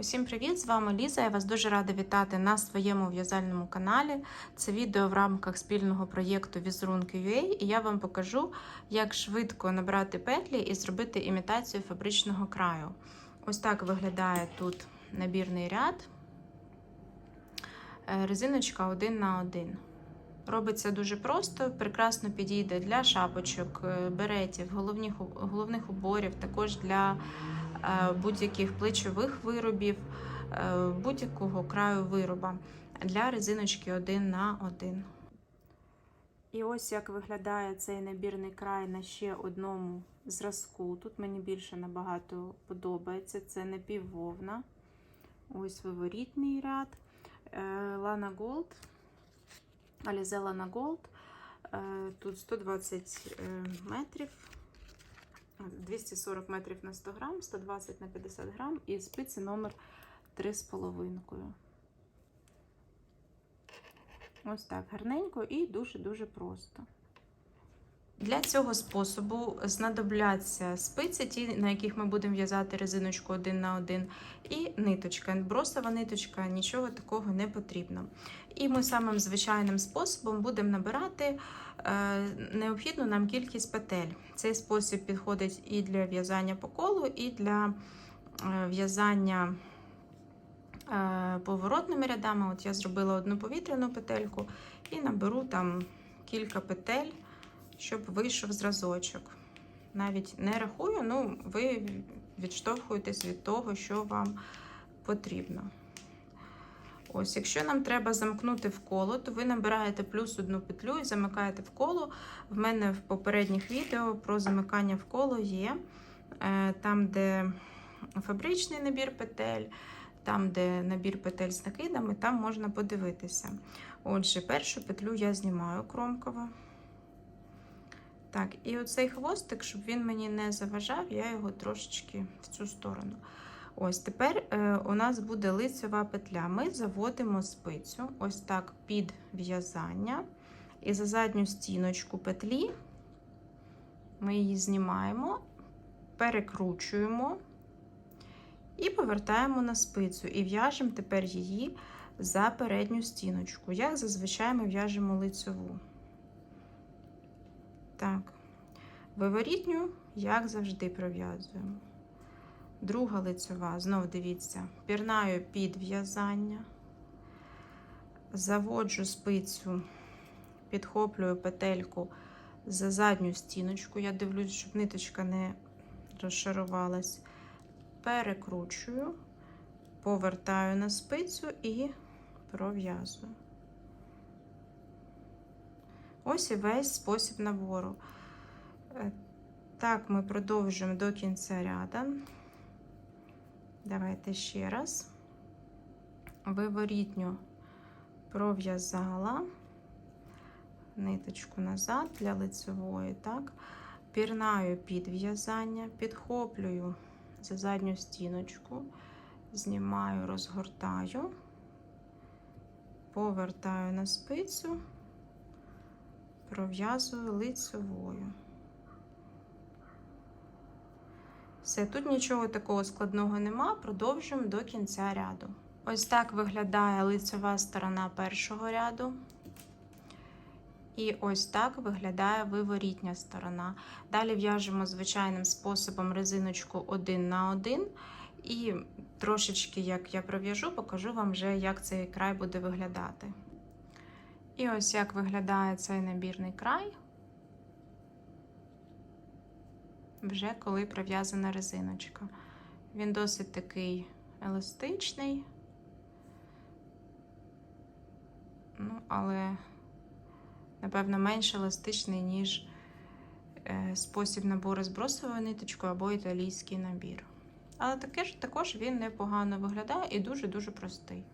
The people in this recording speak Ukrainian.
Усім привіт! З вами Ліза. Я вас дуже рада вітати на своєму в'язальному каналі. Це відео в рамках спільного проєкту Візерунки.ua і я вам покажу, як швидко набрати петлі і зробити імітацію фабричного краю. Ось так виглядає тут набірний ряд. Е, Резиночка один на один. Робиться дуже просто, прекрасно підійде для шапочок, е, беретів, головних, головних уборів, також для будь-яких плечових виробів, е, будь-якого краю вироба для резиночки один на один. І ось як виглядає цей набірний край на ще одному зразку. Тут мені більше набагато подобається. Це напіввовна. Ось виворітний ряд. Lana Gold. Alize Lana Gold. Е, Тут 120 е, метрів. 240 метрів на 100 грам, 120 на 50 грам і спиці номер 3,5. Ось так гарненько і дуже-дуже просто. Для цього способу знадобляться спиці, ті, на яких ми будемо в'язати резиночку один на один, і ниточка. Бросова ниточка, нічого такого не потрібно. І ми самим звичайним способом будемо набирати е, необхідну нам кількість петель. Цей спосіб підходить і для в'язання по колу, і для е, в'язання е, поворотними рядами. От я зробила одну повітряну петельку і наберу там кілька петель щоб вийшов зразочок. Навіть не рахую, ну ви відштовхуєтесь від того, що вам потрібно. Ось, якщо нам треба замкнути в коло, то ви набираєте плюс одну петлю і замикаєте в коло. В мене в попередніх відео про замикання в коло є. Е, там, де фабричний набір петель, там, де набір петель з накидами, там можна подивитися. Отже, першу петлю я знімаю кромково. Так, і оцей хвостик, щоб він мені не заважав, я його трошечки в цю сторону. Ось тепер е, у нас буде лицева петля. Ми заводимо спицю, ось так під в'язання. І за задню стіночку петлі ми її знімаємо, перекручуємо і повертаємо на спицю. І в'яжемо тепер її за передню стіночку. Як зазвичай ми в'яжемо лицеву. Так, виворітню, як завжди, пров'язуємо. Друга лицьова, знов дивіться, пірнаю під в'язання, заводжу спицю, підхоплюю петельку за задню стіночку. Я дивлюсь, щоб ниточка не розшарувалась. Перекручую, повертаю на спицю і пров'язую. Ось і весь спосіб набору. Так, ми продовжуємо до кінця ряда. Давайте ще раз. Виворітню пров'язала ниточку назад для лицевої, так, пірнаю під в'язання, підхоплюю за задню стіночку, знімаю, розгортаю, повертаю на спицю пров'язую лицевою. Все, тут нічого такого складного нема, продовжуємо до кінця ряду. Ось так виглядає лицева сторона першого ряду. І ось так виглядає виворітня сторона. Далі в'яжемо звичайним способом резиночку один на один. І трошечки, як я пров'яжу, покажу вам вже, як цей край буде виглядати. І ось як виглядає цей набірний край, вже коли пров'язана резиночка. Він досить такий еластичний, ну, але, напевно, менш еластичний, ніж е, спосіб набору з бросовою ниточкою або італійський набір. Але також він непогано виглядає і дуже-дуже простий.